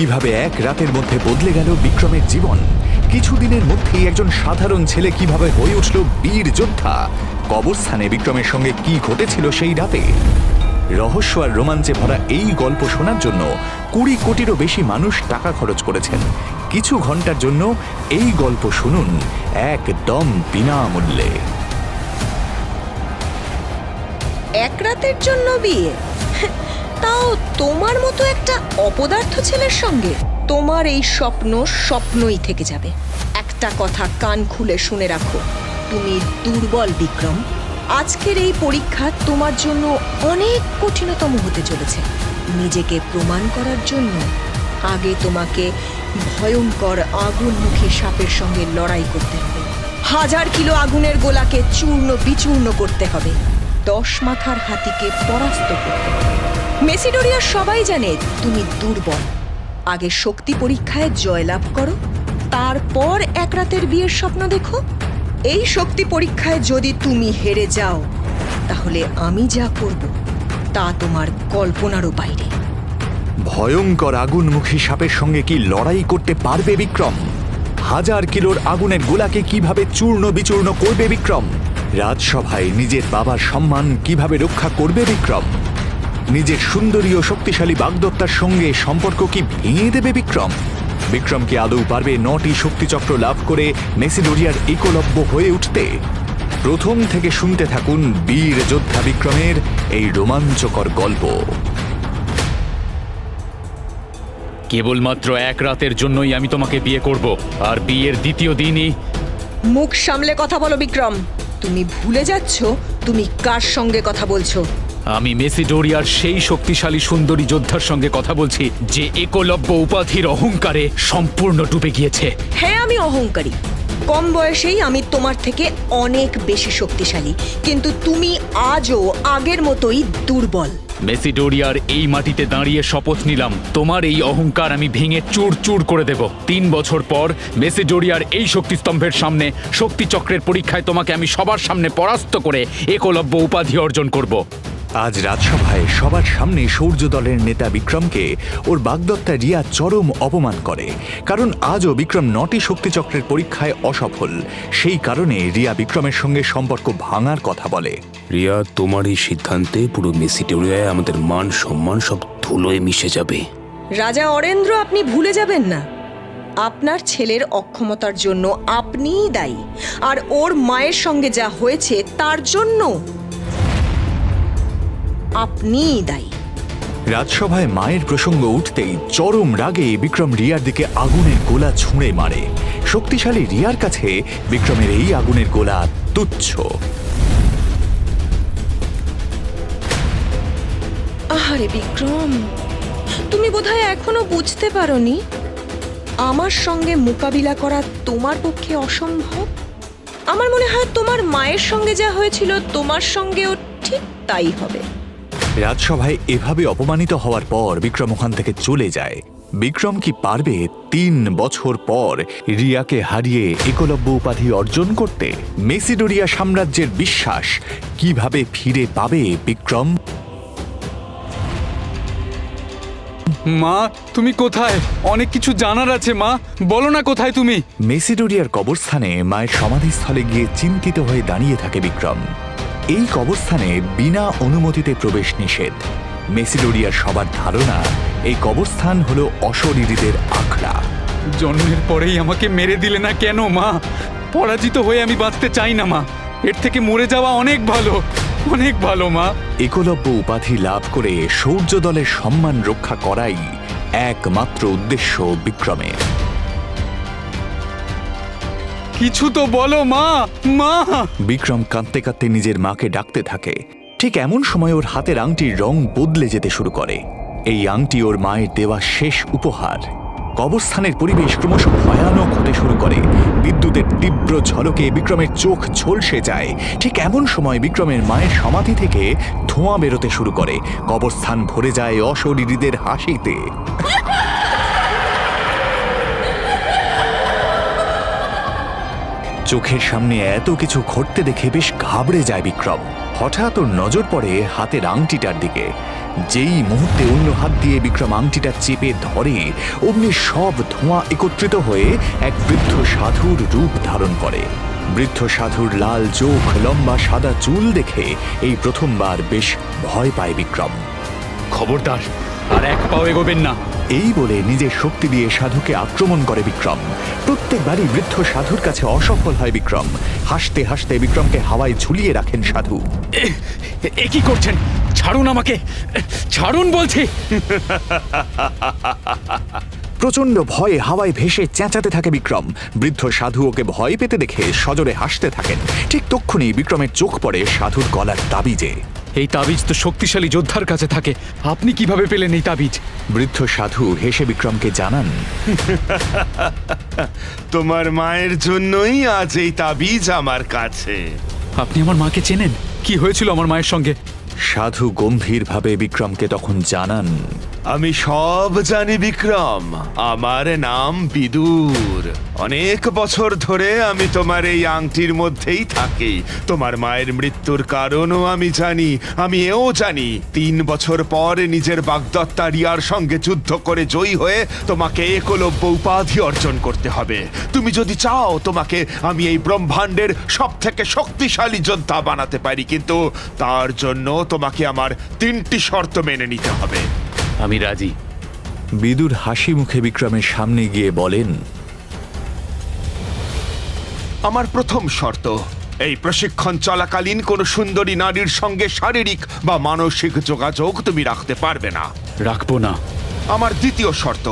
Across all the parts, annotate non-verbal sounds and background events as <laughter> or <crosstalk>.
কীভাবে এক রাতের মধ্যে বদলে গেল বিক্রমের জীবন? কিছুদিনের মধ্যেই একজন সাধারণ ছেলে কীভাবে হয়ে উঠল বীর যোদ্ধা? কবরস্থানে বিক্রমের সঙ্গে কি ঘটেছিল সেই রাতে? রহস্য আর রোমাঞ্চে ভরা এই গল্প শোনার জন্য কুড়ি কোটিরও বেশি মানুষ টাকা খরচ করেছেন। কিছু ঘণ্টার জন্য এই গল্প শুনুন একদম বিনামূল্যে। এক রাতের জন্য বিয়ে? তাও তোমার মতো একটা অপদার্থ ছেলের সঙ্গে? তোমার এই স্বপ্ন স্বপ্নই থেকে যাবে। একটা কথা কান খুলে শুনে রাখো, তুমি দুর্বল বিক্রম। আজকের এই পরীক্ষা তোমার জন্য অনেক কঠিনতম হতে চলেছে। নিজেকে প্রমাণ করার জন্য আগে তোমাকে ভয়ঙ্কর আগুনমুখী সাপের সঙ্গে লড়াই করতে হবে। হাজার কিলো আগুনের গোলাকে চূর্ণ বিচূর্ণ করতে হবে। দশ মাথার হাতিকে পরাস্ত করতে মেসিডোরিয়ার সবাই জানে তুমি দুর্বল। আগে শক্তি পরীক্ষায় জয়লাভ করো, তারপর এক রাতের বিয়ের স্বপ্ন দেখো। এই শক্তি পরীক্ষায় যদি তুমি হেরে যাও, তাহলে আমি যা করব, তা তোমার কল্পনারও বাইরে। ভয়ঙ্কর আগুনমুখী সাপের সঙ্গে কি লড়াই করতে পারবে বিক্রম? হাজার কিলোর আগুনের গোলাকে কীভাবে চূর্ণ বিচূর্ণ করবে বিক্রম? রাজসভায় নিজের বাবার সম্মান কীভাবে রক্ষা করবে বিক্রম? নিজের সুন্দরী ও শক্তিশালী বাগদত্তার সঙ্গে সম্পর্ক কি ভেঙে দেবে বিক্রম? বিক্রম কি আদৌ পারবে নটি শক্তিচক্র লাভ করে মেসিডোরিয়ার একলব্য হয়ে উঠতে? প্রথম থেকে শুনতে থাকুন বীর যোদ্ধা বিক্রমের এই রোমাঞ্চকর গল্প। কেবলমাত্র এক রাতের জন্যই আমি তোমাকে বিয়ে করব আর বিয়ের দ্বিতীয় দিনই মুখ সামলে কথা বলো বিক্রম। তুমি ভুলে যাচ্ছ? তুমি কার সঙ্গে কথা বলছো? আমি মেসিডোরিয়ার সেই শক্তিশালী সুন্দরী যোদ্ধার সঙ্গে কথা বলছি যে একলব্য উপাধির অহংকারে সম্পূর্ণ ডুবে গিয়েছে। হ্যাঁ আমি অহংকারী। কম বয়সেই আমি তোমার থেকে অনেক বেশি শক্তিশালী। কিন্তু তুমি আজও আগের মতোই দুর্বল। মেসিডোরিয়ার এই মাটিতে দাঁড়িয়ে শপথ নিলাম। তোমার এই অহংকার আমি ভেঙে চুর চুর করে দেব। তিন বছর পর মেসিডোরিয়ার এই শক্তিস্তম্ভের সামনে শক্তিচক্রের পরীক্ষায় তোমাকে আমি সবার সামনে পরাস্ত করে একলব্য উপাধি অর্জন করব। আজ রাজসভায় সবার সামনে সৌর্য দলের নেতা বিক্রমকে ওর বাগদত্তা রিয়া চরম অপমান করে। কারণ আজও বিক্রম নটি শক্তিচক্রের পরীক্ষায় অসফল। সেই কারণে রিয়া বিক্রমের সঙ্গে সম্পর্ক ভাঙার কথা বলে। রিয়া তোমার এই সিদ্ধান্তে পুরো মেসিটোরিয়ায় আমাদের মান সম্মান সব ধুলোয় মিশে যাবে। রাজা অরেন্দ্র আপনি ভুলে যাবেন না। আপনার ছেলের অক্ষমতার জন্য আপনিই দায়ী। আর ওর মায়ের সঙ্গে যা হয়েছে তার জন্য আপনিই দায়ী। রাজসভায় মায়ের প্রসঙ্গ উঠতেই চরম রাগে বিক্রম রিয়ার দিকে আগুনের গোলা ছুঁড়ে মারে। শক্তিশালী রিয়ার কাছে বিক্রমের এই আগুনের গোলা তুচ্ছ। আহারে বিক্রম, তুমি বোধহয় এখনও বুঝতে পারোনি, আমার সঙ্গে মোকাবিলা করা তোমার পক্ষে অসম্ভব? আমার মনে হয় তোমার মায়ের সঙ্গে যা হয়েছিল তোমার সঙ্গেও ঠিক তাই হবে। রাজসভায় এভাবে অপমানিত হওয়ার পর বিক্রম ওখান থেকে চলে যায়। বিক্রম কি পারবে তিন বছর পর রিয়াকে হারিয়ে একলব্য উপাধি অর্জন করতে? মেসিডোরিয়া সাম্রাজ্যের বিশ্বাস কীভাবে ফিরে পাবে বিক্রম? মা তুমি কোথায়? অনেক কিছু জানার আছে মা। বলো না কোথায় তুমি? মেসিডোরিয়ার কবরস্থানে মায়ের সমাধিস্থলে গিয়ে চিন্তিত হয়ে দাঁড়িয়ে থাকে বিক্রম। এই কবরস্থানে বিনা অনুমতিতে প্রবেশ নিষেধ। মেসিডোরিয়ার সবার ধারণা এই কবরস্থান হলো অশরীরীদের আখড়া। জন্মের পরেই আমাকে মেরে দিলে না কেন মা? পরাজিত হয়ে আমি বাঁচতে চাই না মা। এর থেকে মরে যাওয়া অনেক ভালো। অনেক ভালো মা। একলব্য উপাধি লাভ করে সৌর্য দলের সম্মান রক্ষা করাই একমাত্র উদ্দেশ্য বিক্রমের কিছু তো বলো মা। মা। বিক্রম কাঁদতে কাঁদতে নিজের মাকে ডাকতে থাকে। ঠিক এমন সময় ওর হাতের আংটির রং বদলে যেতে শুরু করে। এই আংটি ওর মায়ের দেওয়া শেষ উপহার। কবরস্থানের পরিবেশ ক্রমশ ভয়ানক হতে শুরু করে। বিদ্যুতের তীব্র ঝলকে বিক্রমের চোখ ঝলসে যায়। ঠিক এমন সময় বিক্রমের মায়ের সমাধি থেকে ধোঁয়া বেরোতে শুরু করে। কবরস্থান ভরে যায় অশরীরীদের হাসিতে। চোখের সামনে এত কিছু ঘটতে দেখে বেশ ঘাবড়ে যায় বিক্রম। হঠাৎ ওর নজর পড়ে হাতের আংটিটার দিকে। যেই মুহূর্তে অন্য হাত দিয়ে বিক্রম আংটিটা চেপে ধরে, অমনি সব ধোঁয়া একত্রিত হয়ে এক বৃদ্ধ সাধুর রূপ ধারণ করে। বৃদ্ধ সাধুর লাল চোখ, লম্বা সাদা চুল দেখে এই প্রথমবার বেশ ভয় পায় বিক্রম। খবরদার, আর এক পাও এগোবেন না। এই বলে নিজের শক্তি দিয়ে সাধুকে আক্রমণ করে বিক্রম। প্রত্যেকবারই বৃদ্ধ সাধুর কাছে অসফল হয় বিক্রম। হাসতে হাসতে বিক্রমকে হাওয়ায় ঝুলিয়ে রাখেন সাধু। এ- কি করছেন? ছাড়ুন আমাকে। ছাড়ুন বলছি। <laughs> প্রচণ্ড ভয়ে হাওয়ায় ভেসে চেঁচাতে থাকে বিক্রম। বৃদ্ধ সাধু ওকে ভয় পেতে দেখে সজোরে হাসতে থাকেন। ঠিক তক্ষুনি বিক্রমের চোখ পড়ে সাধুর গলার তাবিজে। এই তাবিজ তো শক্তিশালী যোদ্ধার কাছে থাকে। আপনি কীভাবে পেলেন এই তাবিজ? বৃদ্ধ সাধু হেসে বিক্রমকে জানান তোমার মায়ের জন্যই আজ এই তাবিজ আমার কাছে। আপনি আমার মাকে চেনেন? কি হয়েছিল আমার মায়ের সঙ্গে? সাধু গম্ভীরভাবে বিক্রমকে তখন জানান আমি সব জানি, বিক্রম। আমার নাম বিদুর। অনেক বছর ধরে আমি তোমার এই আংটির মধ্যেই থাকি। তোমার মায়ের মৃত্যুর কারণও আমি জানি আমি এও জানি। তিন বছর পর নিজের বাগদত্তা রিয়ার সঙ্গে যুদ্ধ করে জয়ী হয়ে তোমাকে একলব্য উপাধি অর্জন করতে হবে। তুমি যদি চাও, তোমাকে আমি এই ব্রহ্মাণ্ডের সব থেকে শক্তিশালী যোদ্ধা বানাতে পারি, কিন্তু তার জন্য তোমাকে আমার তিনটি শর্ত মেনে নিতে হবে। আমি রাজি। বিদুর হাসি মুখে বিক্রমের সামনে গিয়ে বলেন আমার প্রথম শর্ত এই প্রশিক্ষণ চলাকালীন কোনো সুন্দরী নারীর সঙ্গে শারীরিক বা মানসিক যোগাযোগ তুমি রাখতে পারবে না। রাখব না। আমার দ্বিতীয় শর্ত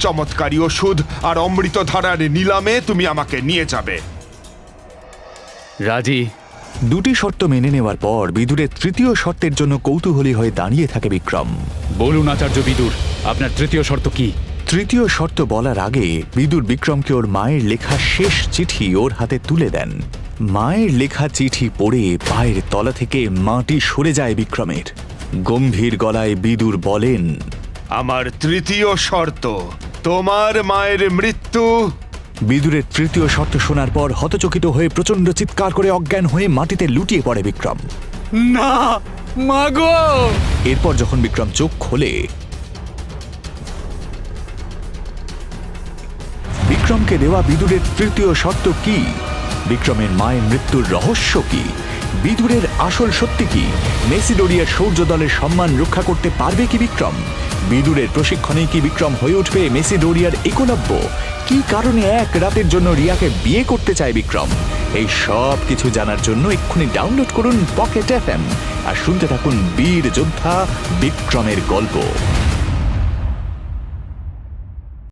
চমৎকারী ওষুধ আর অমৃতধারার নিলামে তুমি আমাকে নিয়ে যাবে। রাজি। দুটি শর্ত মেনে নেওয়ার পর বিদুরের তৃতীয় শর্তের জন্য কৌতূহলী হয়ে দাঁড়িয়ে থাকে বিক্রম। বলুন আচার্য বিদুর আপনার তৃতীয় শর্ত কি? তৃতীয় শর্ত বলার আগে বিদুর বিক্রমকে ওর মায়ের লেখা শেষ চিঠি ওর হাতে তুলে দেন। মায়ের লেখা চিঠি পড়ে পায়ের তলা থেকে মাটি সরে যায় বিক্রমের। গম্ভীর গলায় বিদুর বলেন আমার তৃতীয় শর্ত তোমার মায়ের মৃত্যু বিদুরের তৃতীয় শর্ত শোনার পর হতচকিত হয়ে প্রচণ্ড চিৎকার করে অজ্ঞান হয়ে মাটিতে লুটিয়ে পড়ে বিক্রম। না মাগো এরপর যখন বিক্রম চোখ খোলে বিক্রমকে দেওয়া বিদুরের তৃতীয় শর্ত কি? বিক্রমের মায়ের মৃত্যুর রহস্য কি? বিদুরের আসল সত্যি কি? মেসিডোরিয়ার সৌর্য দলের সম্মান রক্ষা করতে পারবে কি বিক্রম? বিদুরের প্রশিক্ষণে কি বিক্রম হয়ে উঠবে মেসিডোরিয়ার একলব্য? কি কারণে এক রাতের জন্য রিয়াকে বিয়ে করতে চায় বিক্রম? এই সব কিছু জানার জন্য এক্ষুনি ডাউনলোড করুন পকেট এফ আর শুনতে থাকুন বীর যোদ্ধা বিক্রমের গল্প।